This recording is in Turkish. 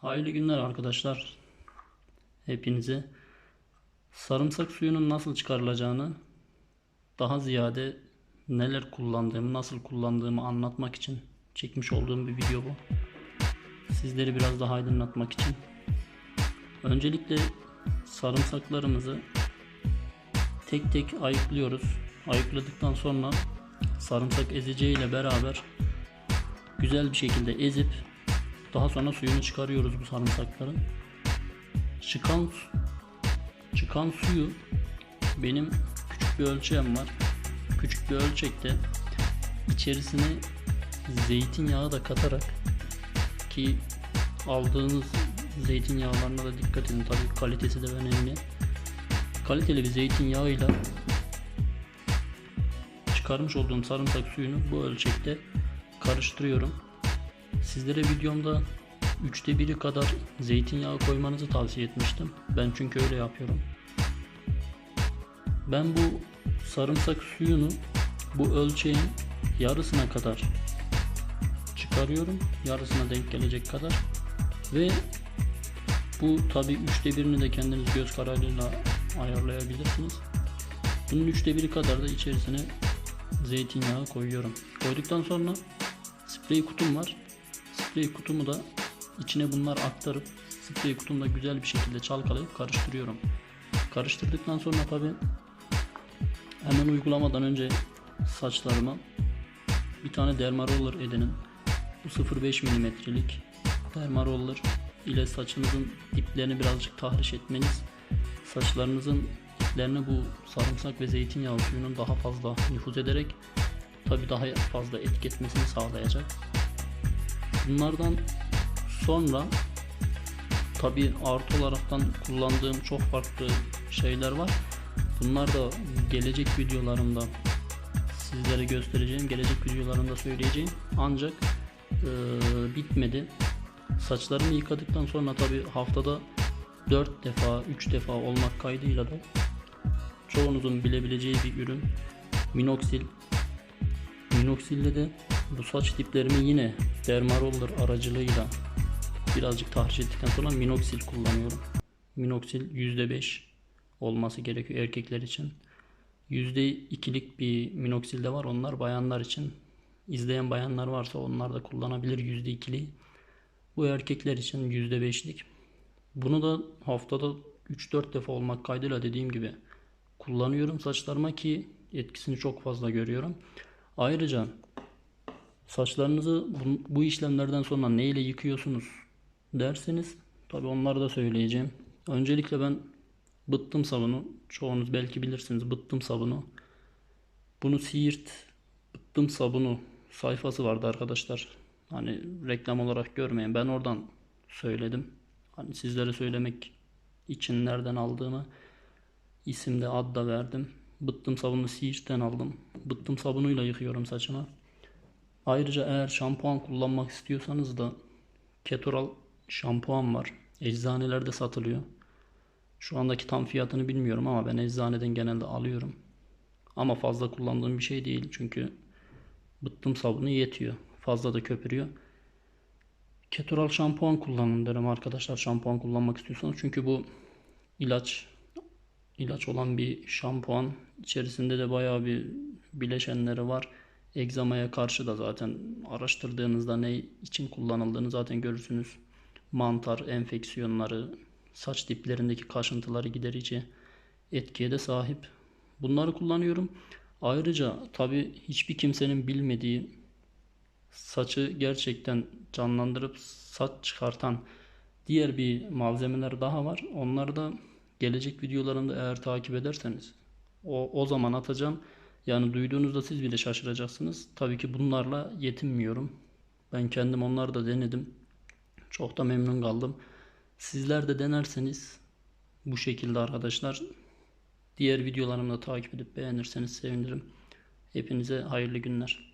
Hayırlı günler arkadaşlar. Hepinize sarımsak suyunun nasıl çıkarılacağını daha ziyade neler kullandığımı, nasıl kullandığımı anlatmak için çekmiş olduğum bir video bu. Sizleri biraz daha aydınlatmak için. Öncelikle sarımsaklarımızı tek tek ayıklıyoruz. Ayıkladıktan sonra sarımsak ezeceği ile beraber güzel bir şekilde ezip daha sonra suyunu çıkarıyoruz bu sarımsakların. Çıkan çıkan suyu benim küçük bir ölçeğim var. Küçük bir ölçekte içerisine zeytinyağı da katarak ki aldığınız zeytinyağlarına da dikkat edin tabii kalitesi de önemli. Kaliteli bir zeytinyağıyla çıkarmış olduğum sarımsak suyunu bu ölçekte karıştırıyorum. Sizlere videomda üçte biri kadar zeytinyağı koymanızı tavsiye etmiştim. Ben çünkü öyle yapıyorum. Ben bu sarımsak suyunu bu ölçeğin yarısına kadar çıkarıyorum. Yarısına denk gelecek kadar. Ve bu tabi üçte birini de kendiniz göz kararıyla ayarlayabilirsiniz. Bunun üçte biri kadar da içerisine zeytinyağı koyuyorum. Koyduktan sonra sprey kutum var. Sprey kutumu da içine bunlar aktarıp sprey kutumda güzel bir şekilde çalkalayıp karıştırıyorum. Karıştırdıktan sonra tabi hemen uygulamadan önce saçlarıma bir tane dermaroller edinin. Bu 0.5 milimetrelik dermaroller ile saçınızın diplerini birazcık tahriş etmeniz saçlarınızın diplerine bu sarımsak ve zeytinyağı suyunun daha fazla nüfuz ederek tabi daha fazla etki etmesini sağlayacak. Bunlardan sonra tabi artı olaraktan kullandığım çok farklı şeyler var. Bunlar da gelecek videolarımda sizlere göstereceğim, gelecek videolarımda söyleyeceğim. Ancak e, bitmedi. Saçlarımı yıkadıktan sonra tabi haftada 4 defa, 3 defa olmak kaydıyla da çoğunuzun bilebileceği bir ürün Minoxil. Minoxil'de de bu saç diplerimi yine Dermaroller aracılığıyla birazcık tahriş ettikten sonra Minoxil kullanıyorum. Minoxil %5 olması gerekiyor erkekler için. %2'lik bir Minoxil de var. Onlar bayanlar için. İzleyen bayanlar varsa onlar da kullanabilir %2'li. Bu erkekler için %5'lik. Bunu da haftada 3-4 defa olmak kaydıyla dediğim gibi kullanıyorum saçlarıma ki etkisini çok fazla görüyorum. Ayrıca saçlarınızı bu, bu işlemlerden sonra ne ile yıkıyorsunuz derseniz tabi onları da söyleyeceğim. Öncelikle ben bıttım sabunu çoğunuz belki bilirsiniz bıttım sabunu. Bunu Siirt bıttım sabunu sayfası vardı arkadaşlar. Hani reklam olarak görmeyin. Ben oradan söyledim. Hani sizlere söylemek için nereden aldığımı isimde ad da verdim. Bıttım sabunu Siirt'ten aldım. Bıttım sabunuyla yıkıyorum saçımı. Ayrıca eğer şampuan kullanmak istiyorsanız da Ketoral şampuan var. Eczanelerde satılıyor. Şu andaki tam fiyatını bilmiyorum ama ben eczaneden genelde alıyorum. Ama fazla kullandığım bir şey değil çünkü bıttım sabunu yetiyor. Fazla da köpürüyor. Ketoral şampuan kullanın derim arkadaşlar şampuan kullanmak istiyorsanız. Çünkü bu ilaç ilaç olan bir şampuan. İçerisinde de bayağı bir bileşenleri var. Egzamaya karşı da zaten araştırdığınızda ne için kullanıldığını zaten görürsünüz. Mantar enfeksiyonları, saç diplerindeki kaşıntıları giderici etkiye de sahip. Bunları kullanıyorum. Ayrıca tabi hiçbir kimsenin bilmediği saçı gerçekten canlandırıp saç çıkartan diğer bir malzemeler daha var. Onları da gelecek videolarımda eğer takip ederseniz o, o zaman atacağım. Yani duyduğunuzda siz bile şaşıracaksınız. Tabii ki bunlarla yetinmiyorum. Ben kendim onları da denedim. Çok da memnun kaldım. Sizler de denerseniz bu şekilde arkadaşlar diğer videolarımı da takip edip beğenirseniz sevinirim. Hepinize hayırlı günler.